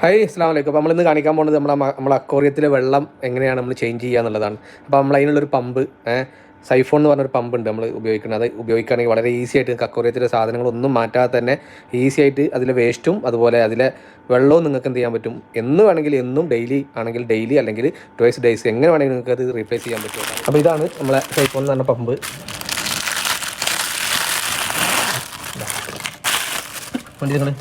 Hi അസ്സാം വലൈക്കും അപ്പോൾ നമ്മളിന്ന് കാണിക്കാൻ പോകുന്നത് നമ്മളെ നമ്മളെ അക്വോറിയത്തിലെ വെള്ളം എങ്ങനെയാണ് നമ്മൾ ചേഞ്ച് ചെയ്യുക എന്നുള്ളതാണ്. അപ്പോൾ നമ്മൾ അതിനുള്ളൊരു പമ്പ് സൈഫോൺ എന്ന് പറഞ്ഞൊരു പമ്പ് ഉണ്ട് നമ്മൾ ഉപയോഗിക്കുന്നത്. അത് ഉപയോഗിക്കുകയാണെങ്കിൽ വളരെ ഈസി ആയിട്ട് അക്വോറിയത്തിലെ സാധനങ്ങളൊന്നും മാറ്റാതെ തന്നെ ഈസി ആയിട്ട് അതിലെ വേസ്റ്റും അതുപോലെ അതിലെ വെള്ളവും നിങ്ങൾക്ക് എന്ത് ചെയ്യാൻ പറ്റും? എന്ന് വേണമെങ്കിൽ എന്നും ഡെയിലി ആണെങ്കിൽ ഡെയിലി അല്ലെങ്കിൽ ട്വൈസ് ഡേയ്സ് എങ്ങനെ വേണമെങ്കിൽ നിങ്ങൾക്ക് അത് റീപ്ലേസ് ചെയ്യാൻ പറ്റും. അപ്പോൾ ഇതാണ് നമ്മളെ സൈഫോൺ എന്ന് പറഞ്ഞ പമ്പ്.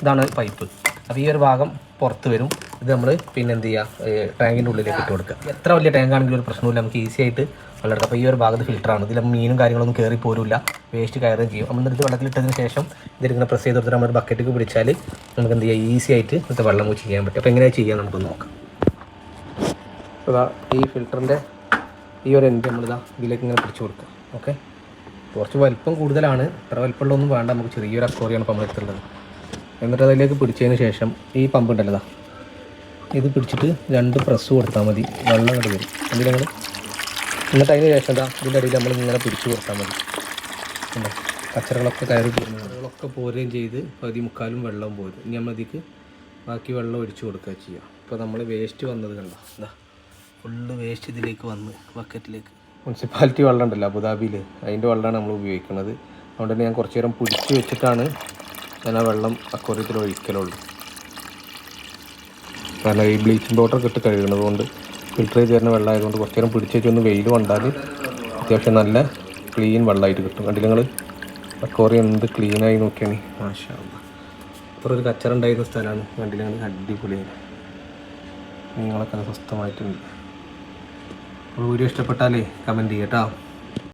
ഇതാണ് പൈപ്പ് അപ്പോൾ ഈ ഒരു ഭാഗം പുറത്ത് വരും. ഇത് നമ്മൾ പിന്നെ എന്ത് ചെയ്യുക ടാങ്കിന്റെ ഉള്ളിലേക്ക് ഇട്ട് കൊടുക്കുക. എത്ര വലിയ ടാങ്ക് ആണെങ്കിലും ഒരു പ്രശ്നമില്ല നമുക്ക് ഈസി ആയിട്ട് വെള്ളം അപ്പോൾ ഈ ഒരു ഭാഗത്ത് ഫിൽറ്ററാണ് ഇതിൽ മീനും കാര്യങ്ങളൊന്നും കയറി പോരില്ല. വേസ്റ്റ് കയറുകയും ചെയ്യും. നമ്മൾ ഇത് വെള്ളത്തിലിട്ടതിന് ശേഷം ഇതിങ്ങനെ പ്രസ് ചെയ്ത് കൊടുത്തിട്ട് നമ്മൾ ബക്കറ്റിൽ പിടിച്ചാൽ നമുക്ക് എന്ത് ചെയ്യാം ഈസി ആയിട്ട് ഇന്നത്തെ വെള്ളം വെച്ച് ചെയ്യാൻ പറ്റും. അപ്പോൾ എങ്ങനെയാണ് ചെയ്യാൻ നമുക്ക് നോക്കാം. അതാ ഈ ഫിൽറ്ററിന്റെ ഈ ഒരു എൻഡ് നമ്മളിതാ ഇതിലേക്ക് ഇങ്ങനെ പിടിച്ചു കൊടുക്കുക. ഓക്കെ കുറച്ച് വലിപ്പം കൂടുതലാണ്. ഇത്ര വലിപ്പമുള്ളതൊന്നും വേണ്ട. നമുക്ക് ചെറിയൊരു അക്വോറിയാണ് നമ്മൾ എടുത്തുള്ളത് എന്നിട്ട് അതിലേക്ക് പിടിച്ചതിന് ശേഷം ഈ പമ്പ് ഉണ്ടല്ലോ ഇത് പിടിച്ചിട്ട് രണ്ട് പ്രസ് കൊടുത്താൽ മതി. വെള്ളം ഇങ്ങോട്ട് വരും. എന്നിട്ട് ഞങ്ങൾ എന്നിട്ട് അതിന് ശേഷം എന്താ ഇതിന്റെ അടിയിൽ നമ്മൾ ഇങ്ങനെ പിടിച്ച് കൊടുത്താൽ മതി. കച്ചറകളൊക്കെ കയറി കച്ചറകളൊക്കെ പോരുകയും ചെയ്ത് പകുതി മുക്കാലും വെള്ളം പോരും ഇനി നമ്മൾ ഇതിക്ക് ബാക്കി വെള്ളം ഒഴിച്ചു കൊടുക്കുക ചെയ്യുക ഇപ്പോൾ നമ്മൾ വേസ്റ്റ് വന്നത് കണ്ടോ? എന്താ ഫുള്ള് വേസ്റ്റ് ഇതിലേക്ക് വന്ന് ബക്കറ്റിലേക്ക് മുനിസിപ്പാലിറ്റി വെള്ളം ഉണ്ടല്ലോ അബുദാബിയിൽ അതിന്റെ വെള്ളമാണ് നമ്മൾ ഉപയോഗിക്കുന്നത് അതുകൊണ്ട് തന്നെ ഞാൻ കുറച്ച് നേരം പിടിച്ച് വെച്ചിട്ടാണ് ഞാൻ വെള്ളം അക്വറിയത്തിൽ ഒഴിക്കലുള്ളൂ കാരണം ഈ ബ്ലീച്ചിങ് പൗഡർ ഇട്ട് കഴുകുന്നത് കൊണ്ട് ഫിൽറ്റർ ചെയ്ത് തരുന്ന വെള്ളമായതുകൊണ്ട് കുറച്ച് നേരം പിടിച്ചു വെച്ചൊന്ന് വെയിൽ കൊണ്ടാൽ അത്യാവശ്യം നല്ല ക്ലീൻ വെള്ളമായിട്ട് കിട്ടും. കണ്ടില്ല നിങ്ങൾ അക്വറിയം എന്ത് ക്ലീനായി നോക്കിയാണ് മാഷാ ഇപ്പോൾ ഒരു കച്ചറ ഉണ്ടായിരുന്ന സ്ഥലമാണ്. കണ്ടില്ല നിങ്ങൾ അടിപൊളിയാണ്. നിങ്ങളൊക്കെ സ്വസ്ഥമായിട്ടുണ്ട്. വീഡിയോ ഇഷ്ടപ്പെട്ടാലേ കമന്റ് ചെയ്യട്ടോ